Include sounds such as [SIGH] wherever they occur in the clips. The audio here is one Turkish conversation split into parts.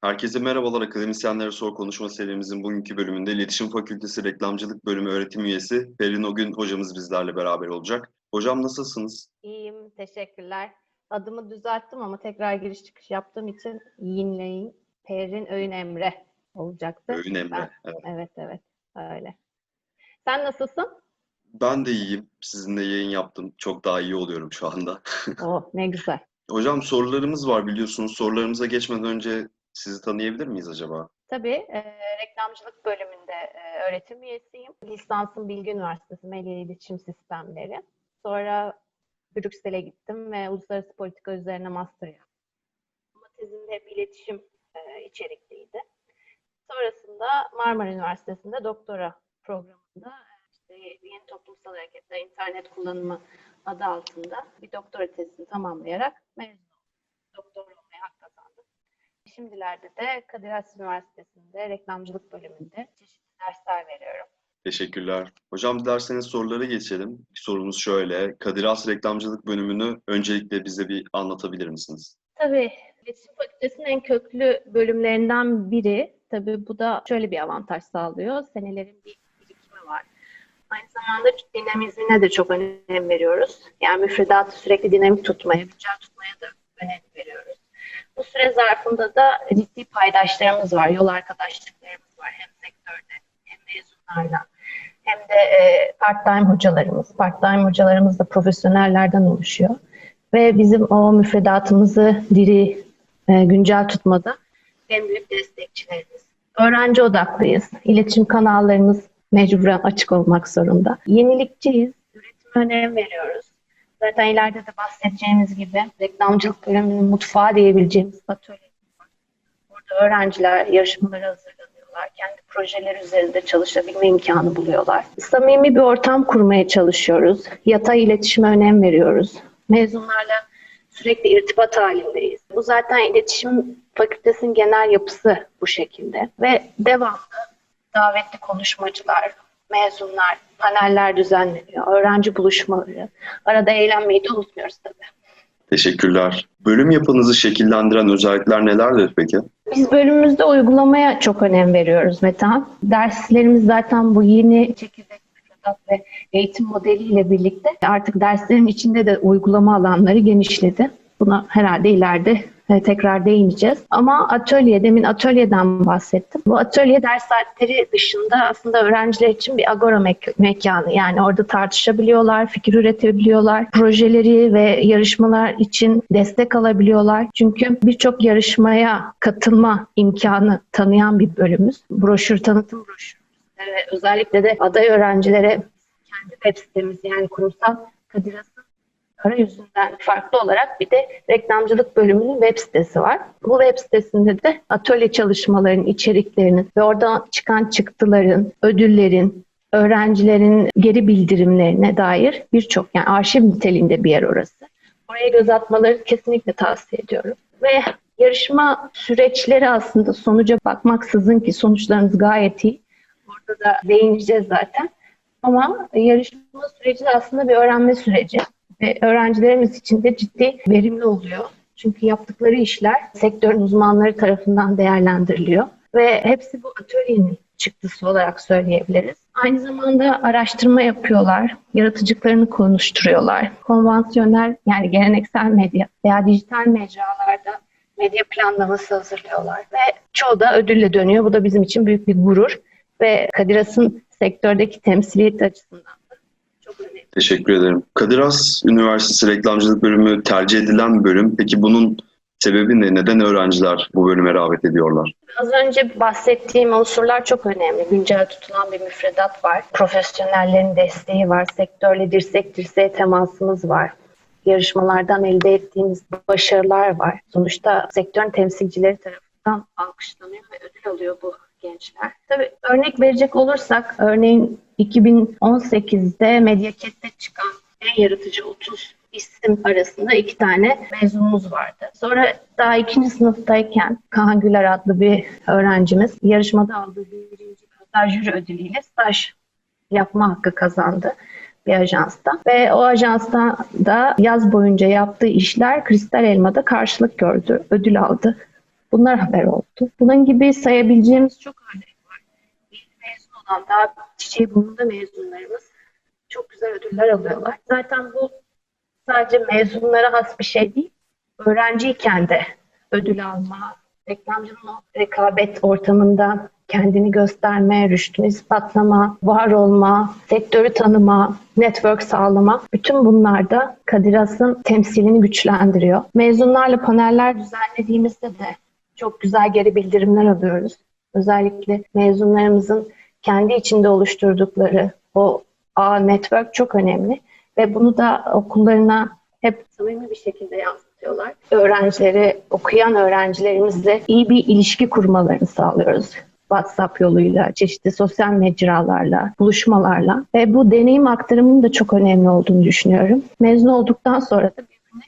Herkese merhabalar. Akademisyenlere Sor Konuşma serimizin bugünkü bölümünde İletişim Fakültesi Reklamcılık Bölümü öğretim üyesi Perin Ogün hocamız bizlerle beraber olacak. Hocam nasılsınız? İyiyim, teşekkürler. Adımı düzelttim ama tekrar giriş çıkış yaptığım için Yinleyin Perin Öğün Emre olacaktı. Öğün Emre. Ben- Evet. Evet, evet. Öyle. Sen nasılsın? Ben de iyiyim. Sizinle yayın yaptım. Çok daha iyi oluyorum şu anda. [LAUGHS] Oh, ne güzel. Hocam sorularımız var biliyorsunuz. Sorularımıza geçmeden önce sizi tanıyabilir miyiz acaba? Tabii, e, reklamcılık bölümünde e, öğretim üyesiyim. Lisansım Bilgi Üniversitesi Medya İletişim Sistemleri. Sonra Brüksel'e gittim ve uluslararası politika üzerine master yaptım. Ama hep iletişim e, içerikliydi. Sonrasında Marmara Üniversitesi'nde doktora programında e, işte yeni toplumsal hareketler, internet kullanımı adı altında bir doktora tezini tamamlayarak mezun oldum. Doktor olmaya hak kazandım. Şimdilerde de Kadir Has Üniversitesi'nde reklamcılık bölümünde çeşitli dersler veriyorum. Teşekkürler. Hocam dilerseniz sorulara geçelim. Sorumuz şöyle. Kadir Has Reklamcılık Bölümünü öncelikle bize bir anlatabilir misiniz? Tabii iletişim fakültesinin en köklü bölümlerinden biri. Tabii bu da şöyle bir avantaj sağlıyor. Senelerin bir birikimi var. Aynı zamanda dinamizmine de çok önem veriyoruz. Yani müfredatı sürekli dinamik tutmaya, güncel tutmaya da önem veriyoruz. Bu süre zarfında da ciddi paydaşlarımız var, yol arkadaşlıklarımız var hem sektörde hem mezunlardan hem de e, part-time hocalarımız. Part-time hocalarımız da profesyonellerden oluşuyor. Ve bizim o müfredatımızı diri, e, güncel tutmada en büyük destekçilerimiz. Öğrenci odaklıyız. İletişim kanallarımız mecburen açık olmak zorunda. Yenilikçiyiz. Üretime önem veriyoruz. Zaten ileride de bahsedeceğimiz gibi reklamcılık bölümünün mutfağı diyebileceğimiz atölye. Burada öğrenciler yarışmalara hazırlanıyorlar. Kendi projeleri üzerinde çalışabilme imkanı buluyorlar. Samimi bir ortam kurmaya çalışıyoruz. Yatay iletişime önem veriyoruz. Mezunlarla sürekli irtibat halindeyiz. Bu zaten iletişim fakültesinin genel yapısı bu şekilde. Ve devamlı davetli konuşmacılar, mezunlar, paneller düzenleniyor, öğrenci buluşmaları. Arada eğlenmeyi de unutmuyoruz tabii. Teşekkürler. Bölüm yapınızı şekillendiren özellikler nelerdir peki? Biz bölümümüzde uygulamaya çok önem veriyoruz Metehan. Derslerimiz zaten bu yeni çekirdek müfredat ve eğitim modeliyle birlikte artık derslerin içinde de uygulama alanları genişledi. Buna herhalde ileride tekrar değineceğiz. Ama atölye, demin atölyeden bahsettim. Bu atölye ders saatleri dışında aslında öğrenciler için bir agora mek- mekanı. Yani orada tartışabiliyorlar, fikir üretebiliyorlar. Projeleri ve yarışmalar için destek alabiliyorlar. Çünkü birçok yarışmaya katılma imkanı tanıyan bir bölümümüz. Broşür, tanıtım broşürü. Özellikle de aday öğrencilere kendi web sitemiz yani kurumsal Kadir Has'ın arayüzünden farklı olarak bir de reklamcılık bölümünün web sitesi var. Bu web sitesinde de atölye çalışmalarının içeriklerinin ve orada çıkan çıktıların, ödüllerin, öğrencilerin geri bildirimlerine dair birçok yani arşiv niteliğinde bir yer orası. Oraya göz atmaları kesinlikle tavsiye ediyorum. Ve yarışma süreçleri aslında sonuca bakmaksızın ki sonuçlarınız gayet iyi. Orada da değineceğiz zaten. Ama yarışma süreci aslında bir öğrenme süreci ve öğrencilerimiz için de ciddi verimli oluyor. Çünkü yaptıkları işler sektörün uzmanları tarafından değerlendiriliyor ve hepsi bu atölyenin çıktısı olarak söyleyebiliriz. Aynı zamanda araştırma yapıyorlar, yaratıcılıklarını konuşturuyorlar. Konvansiyonel yani geleneksel medya veya dijital mecralarda medya planlaması hazırlıyorlar ve çoğu da ödülle dönüyor. Bu da bizim için büyük bir gurur ve Kadir Has'ın sektördeki temsiliyeti açısından. Teşekkür ederim. Kadir Has Üniversitesi Reklamcılık Bölümü tercih edilen bölüm. Peki bunun sebebi ne? Neden öğrenciler bu bölüme rağbet ediyorlar? Az önce bahsettiğim unsurlar çok önemli. Güncel tutulan bir müfredat var. Profesyonellerin desteği var. Sektörle dirsek dirseğe temasımız var. Yarışmalardan elde ettiğimiz başarılar var. Sonuçta sektörün temsilcileri tarafından alkışlanıyor ve ödül alıyor bu gençler. Tabii örnek verecek olursak örneğin 2018'de Medyaket'te çıkan en yaratıcı 30 isim arasında iki tane mezunumuz vardı. Sonra daha ikinci sınıftayken Kaan Güler adlı bir öğrencimiz yarışmada aldığı birinci staj jüri ödülüyle staj yapma hakkı kazandı bir ajansta. Ve o ajansta da yaz boyunca yaptığı işler Kristal Elma'da karşılık gördü, ödül aldı. Bunlar haber oldu. Bunun gibi sayabileceğimiz çok örnek var. Yeni mezun olan daha çiçeği burnunda mezunlarımız çok güzel ödüller alıyorlar. Zaten bu sadece mezunlara has bir şey değil. Öğrenciyken de ödül alma, reklamcının rekabet ortamında kendini gösterme, rüştünü ispatlama, var olma, sektörü tanıma, network sağlama. Bütün bunlar da Kadir Has'ın temsilini güçlendiriyor. Mezunlarla paneller düzenlediğimizde de çok güzel geri bildirimler alıyoruz. Özellikle mezunlarımızın kendi içinde oluşturdukları o ağ network çok önemli ve bunu da okullarına hep samimi bir şekilde yansıtıyorlar. Öğrencileri, okuyan öğrencilerimizle iyi bir ilişki kurmalarını sağlıyoruz. WhatsApp yoluyla, çeşitli sosyal mecralarla, buluşmalarla ve bu deneyim aktarımının da çok önemli olduğunu düşünüyorum. Mezun olduktan sonra da birbirine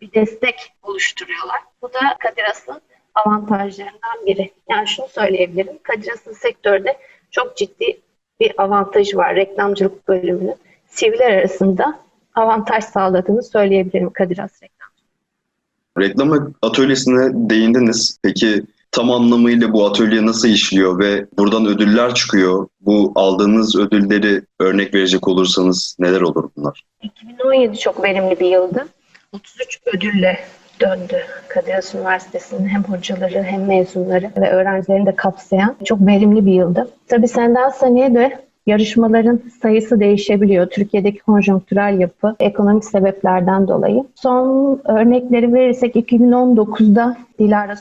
bir destek oluşturuyorlar. Bu da Kadir Has'ın avantajlarından biri. Yani şunu söyleyebilirim, Kadir sektörde çok ciddi bir avantajı var reklamcılık bölümünün. Sivriler arasında avantaj sağladığını söyleyebilirim Kadir Has Reklam. Reklam atölyesine değindiniz. Peki tam anlamıyla bu atölye nasıl işliyor ve buradan ödüller çıkıyor? Bu aldığınız ödülleri örnek verecek olursanız neler olur bunlar? 2017 çok verimli bir yıldı. 33 ödülle döndü Kadir Üniversitesi'nin hem hocaları hem mezunları ve öğrencilerini de kapsayan çok verimli bir yıldı. Tabii senden seneye de yarışmaların sayısı değişebiliyor. Türkiye'deki konjonktürel yapı ekonomik sebeplerden dolayı. Son örnekleri verirsek 2019'da Dilara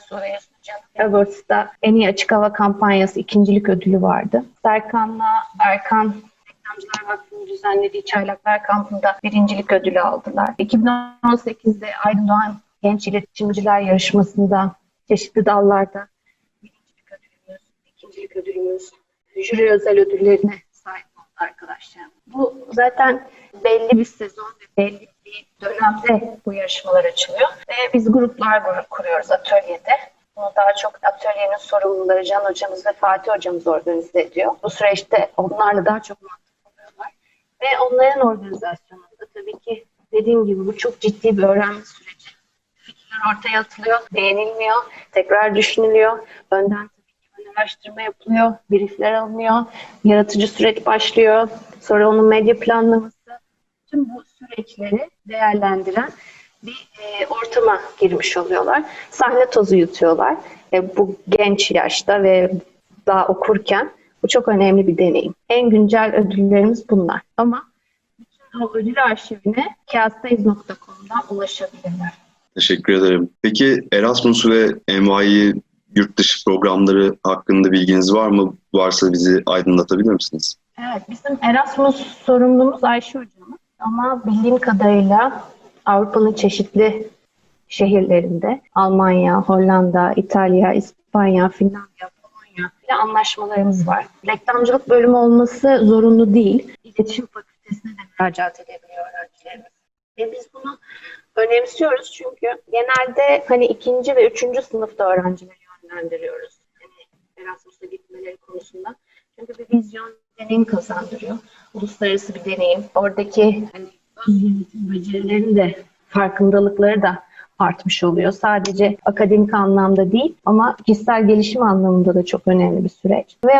ve Roberts'ta en iyi açık hava kampanyası ikincilik ödülü vardı. Serkan'la Berkan Reklamcılar Vakfı'nın düzenlediği Çaylaklar Kampı'nda birincilik ödülü aldılar. 2018'de Aydın Doğan Genç İletişimciler Yarışması'nda çeşitli dallarda birincilik ödülümüz, ikincilik ödülümüz, jüri özel ödüllerine sahip oldu arkadaşlar. Bu zaten belli bir sezon ve belli bir dönemde bu yarışmalar açılıyor. Ve biz gruplar kuruyoruz atölyede. Bunu daha çok atölyenin sorumluları Can hocamız ve Fatih hocamız organize ediyor. Bu süreçte onlarla daha çok muhatap oluyorlar. Ve onların organizasyonunda tabii ki dediğim gibi bu çok ciddi bir öğrenme süreci. Fikirler ortaya atılıyor, beğenilmiyor, tekrar düşünülüyor. Önden araştırma yapılıyor, briefler alınıyor, yaratıcı süreç başlıyor. Sonra onun medya planlaması. Tüm bu süreçleri değerlendiren bir e, ortama girmiş oluyorlar. Sahne tozu yutuyorlar. E, bu genç yaşta ve daha okurken bu çok önemli bir deneyim. En güncel ödüllerimiz bunlar. Ama bütün o ödül arşivine kağıttayız.com'dan ulaşabilirler. Teşekkür ederim. Peki Erasmus ve NYU yurt dışı programları hakkında bilginiz var mı? Varsa bizi aydınlatabilir misiniz? Evet, bizim Erasmus sorumlumuz Ayşe hocamız. Ama bildiğim kadarıyla Avrupa'nın çeşitli şehirlerinde Almanya, Hollanda, İtalya, İspanya, Finlandiya, Polonya ile anlaşmalarımız var. Reklamcılık bölümü olması zorunlu değil. İletişim fakültesine de müracaat edebiliyor öğrencilerimiz. Ve biz bunu önemsiyoruz çünkü genelde hani ikinci ve üçüncü sınıfta öğrencileri yönlendiriyoruz. Hani Erasmus'a gitmeleri konusunda. Çünkü bir vizyon deneyim kazandırıyor. Uluslararası bir deneyim. Oradaki hani becerilerin de farkındalıkları da artmış oluyor. Sadece akademik anlamda değil ama kişisel gelişim anlamında da çok önemli bir süreç. Ve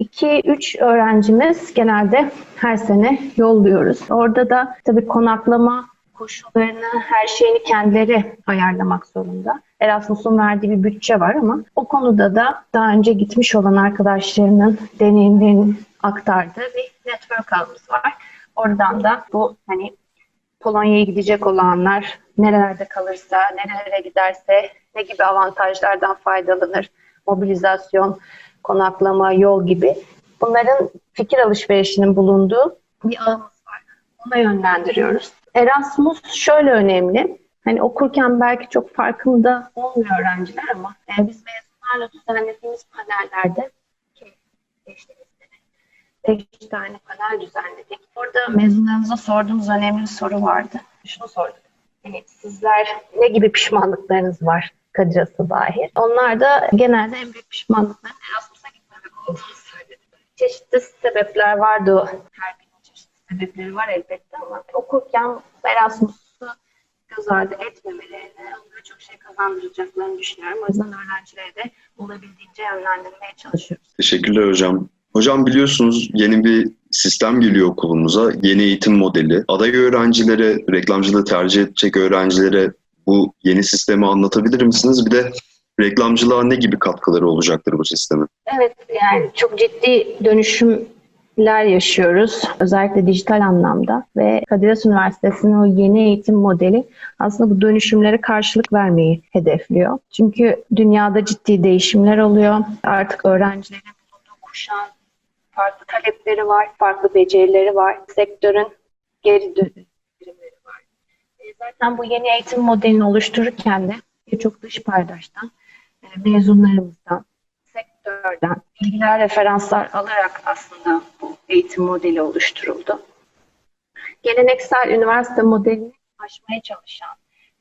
2-3 öğrencimiz genelde her sene yolluyoruz. Orada da tabii konaklama koşullarını, her şeyini kendileri ayarlamak zorunda. Erasmus'un verdiği bir bütçe var ama o konuda da daha önce gitmiş olan arkadaşlarının deneyimlerini aktardığı bir network ağımız var. Oradan da bu hani Polonya'ya gidecek olanlar nerelerde kalırsa, nerelere giderse ne gibi avantajlardan faydalanır, mobilizasyon, konaklama, yol gibi bunların fikir alışverişinin bulunduğu bir ağımız var. Ona yönlendiriyoruz. Erasmus şöyle önemli. Hani okurken belki çok farkında olmuyor öğrenciler ama yani biz mezunlarla düzenlediğimiz panellerde geçtiğimiz sene tane panel düzenledik. Orada mezunlarımıza sorduğumuz önemli bir soru vardı. Şunu sorduk. Yani sizler ne gibi pişmanlıklarınız var Kadirası dahil? Onlar da genelde en büyük pişmanlıkların Erasmus'a gitmemek olduğunu söylediler. Çeşitli sebepler vardı. Her çeşitli sebepleri var elbette ama okurken Erasmus'u göz ardı etmemelerini, onlara çok şey kazandıracaklarını düşünüyorum. O yüzden öğrencilere de olabildiğince yönlendirmeye çalışıyoruz. Teşekkürler hocam. Hocam biliyorsunuz yeni bir sistem geliyor okulumuza. Yeni eğitim modeli. Aday öğrencilere, reklamcılığı tercih edecek öğrencilere bu yeni sistemi anlatabilir misiniz? Bir de reklamcılığa ne gibi katkıları olacaktır bu sistemin? Evet, yani çok ciddi dönüşümler yaşıyoruz. Özellikle dijital anlamda ve Kadir Has Üniversitesi'nin o yeni eğitim modeli aslında bu dönüşümlere karşılık vermeyi hedefliyor. Çünkü dünyada ciddi değişimler oluyor. Artık öğrencilerin bulunduğu kuşağın farklı talepleri var, farklı becerileri var. Sektörün geri dönüşümleri var. E, Zaten bu yeni eğitim modelini oluştururken de birçok dış paydaştan, e, mezunlarımızdan, sektörden bilgiler, referanslar alarak aslında eğitim modeli oluşturuldu. Geleneksel üniversite modelini aşmaya çalışan,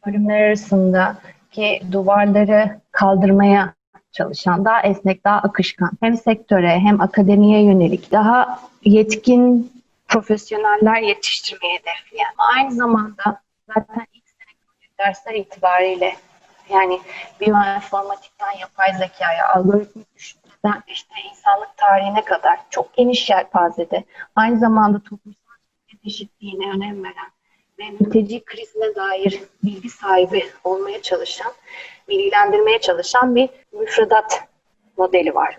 bölümler arasındaki duvarları kaldırmaya çalışan, daha esnek, daha akışkan, hem sektöre hem akademiye yönelik daha yetkin profesyoneller yetiştirmeyi hedefleyen, aynı zamanda zaten ilk sene dersler itibariyle yani biyoinformatikten yapay zekaya, algoritmik düşünmeden işte insanlık tarihine kadar çok geniş yelpazede aynı zamanda toplumsal eşitliğine önem veren ve mülteci krizine dair bilgi sahibi olmaya çalışan, bilgilendirmeye çalışan bir müfredat modeli var.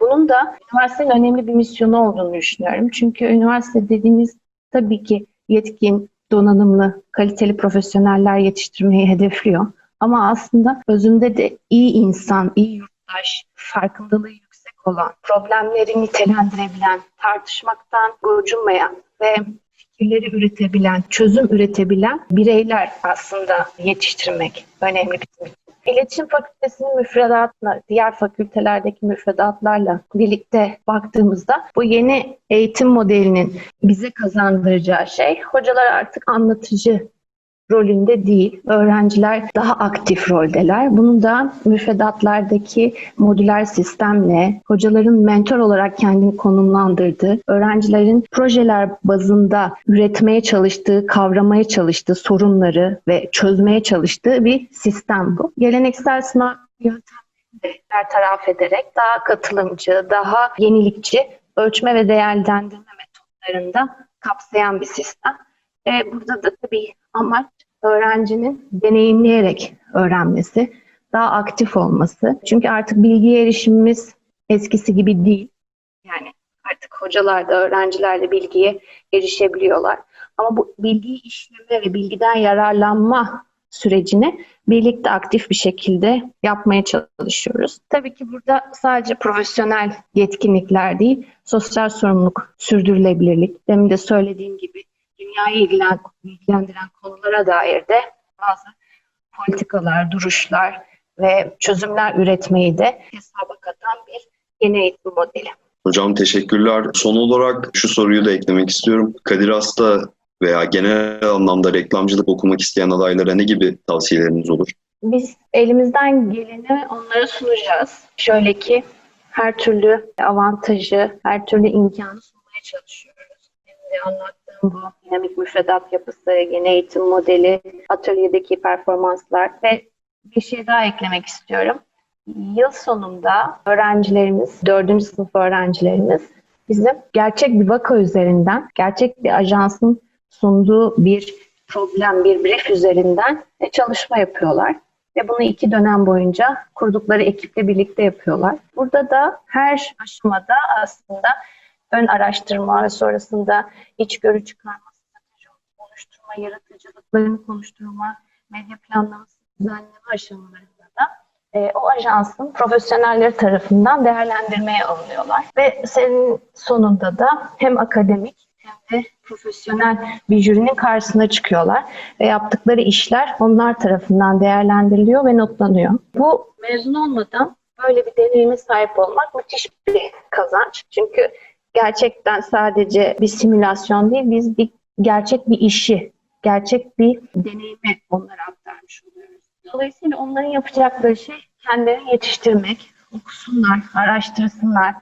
Bunun da üniversitenin önemli bir misyonu olduğunu düşünüyorum. Çünkü üniversite dediğimiz tabii ki yetkin, donanımlı, kaliteli profesyoneller yetiştirmeyi hedefliyor. Ama aslında özünde de iyi insan, iyi yurttaş, farkındalığı yüksek olan, problemleri nitelendirebilen, tartışmaktan gocunmayan ve fikirleri üretebilen, çözüm üretebilen bireyler aslında yetiştirmek önemli bizim için. İletişim Fakültesi'nin müfredatına, diğer fakültelerdeki müfredatlarla birlikte baktığımızda bu yeni eğitim modelinin bize kazandıracağı şey hocalar artık anlatıcı rolünde değil. Öğrenciler daha aktif roldeler. Bunu da müfredatlardaki modüler sistemle, hocaların mentor olarak kendini konumlandırdığı, öğrencilerin projeler bazında üretmeye çalıştığı, kavramaya çalıştığı sorunları ve çözmeye çalıştığı bir sistem bu. Geleneksel sınav yöntemlerini de bertaraf ederek daha katılımcı, daha yenilikçi ölçme ve değerlendirme metotlarında kapsayan bir sistem. Burada da tabii amaç öğrencinin deneyimleyerek öğrenmesi, daha aktif olması. Çünkü artık bilgiye erişimimiz eskisi gibi değil. Yani artık hocalar da öğrenciler de bilgiye erişebiliyorlar. Ama bu bilgiyi işleme ve bilgiden yararlanma sürecini birlikte aktif bir şekilde yapmaya çalışıyoruz. Tabii ki burada sadece profesyonel yetkinlikler değil, sosyal sorumluluk, sürdürülebilirlik, demin de söylediğim gibi dünyayı ilgilen, ilgilendiren konulara dair de bazı politikalar, duruşlar ve çözümler üretmeyi de hesaba katan bir yeni eğitim modeli. Hocam teşekkürler. Son olarak şu soruyu da eklemek istiyorum. Kadir Has'ta veya genel anlamda reklamcılık okumak isteyen adaylara ne gibi tavsiyeleriniz olur? Biz elimizden geleni onlara sunacağız. Şöyle ki her türlü avantajı, her türlü imkanı sunmaya çalışıyoruz. Şimdi anlattığım bu dinamik müfredat yapısı, yeni eğitim modeli, atölyedeki performanslar ve bir şey daha eklemek istiyorum. Yıl sonunda öğrencilerimiz, dördüncü sınıf öğrencilerimiz bizim gerçek bir vaka üzerinden, gerçek bir ajansın sunduğu bir problem, bir brief üzerinden çalışma yapıyorlar. Ve bunu iki dönem boyunca kurdukları ekiple birlikte yapıyorlar. Burada da her aşamada aslında ön araştırma ve sonrasında içgörü çıkarma, strateji oluşturma, yaratıcılıklarını konuşturma, medya planlaması, düzenleme aşamalarında da e, o ajansın profesyonelleri tarafından değerlendirmeye alınıyorlar. Ve senin sonunda da hem akademik hem de profesyonel bir jürinin karşısına çıkıyorlar ve yaptıkları işler onlar tarafından değerlendiriliyor ve notlanıyor. Bu mezun olmadan böyle bir deneyime sahip olmak müthiş bir kazanç. Çünkü gerçekten sadece bir simülasyon değil, biz bir gerçek bir işi, gerçek bir deneyimi onlara aktarmış oluyoruz. Dolayısıyla onların yapacakları şey kendilerini yetiştirmek, okusunlar, araştırsınlar,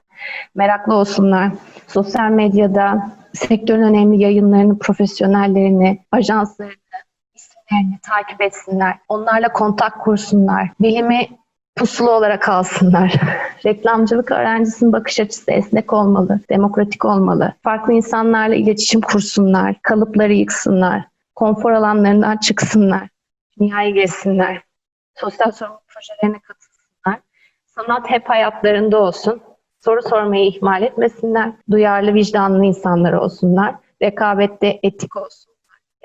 meraklı olsunlar. Sosyal medyada sektörün önemli yayınlarını, profesyonellerini, ajanslarını, isim ürünlerini takip etsinler. Onlarla kontak kursunlar. Bilimi pusulu olarak alsınlar. [LAUGHS] Reklamcılık öğrencisinin bakış açısı esnek olmalı, demokratik olmalı. Farklı insanlarla iletişim kursunlar, kalıpları yıksınlar, konfor alanlarından çıksınlar, dünyayı gezsinler, sosyal sorumluluk projelerine katılsınlar. Sanat hep hayatlarında olsun. Soru sormayı ihmal etmesinler. Duyarlı, vicdanlı insanlar olsunlar. Rekabette etik olsun.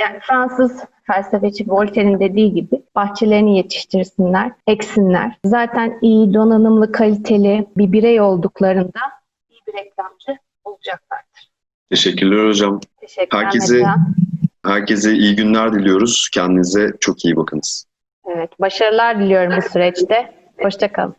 Yani Fransız felsefeci Voltaire'in dediği gibi bahçelerini yetiştirsinler, eksinler. Zaten iyi, donanımlı, kaliteli bir birey olduklarında iyi bir reklamcı olacaklardır. Teşekkürler hocam. Teşekkürler Herkese-. Herkese iyi günler diliyoruz. Kendinize çok iyi bakınız. Evet, başarılar diliyorum bu süreçte. Hoşçakalın.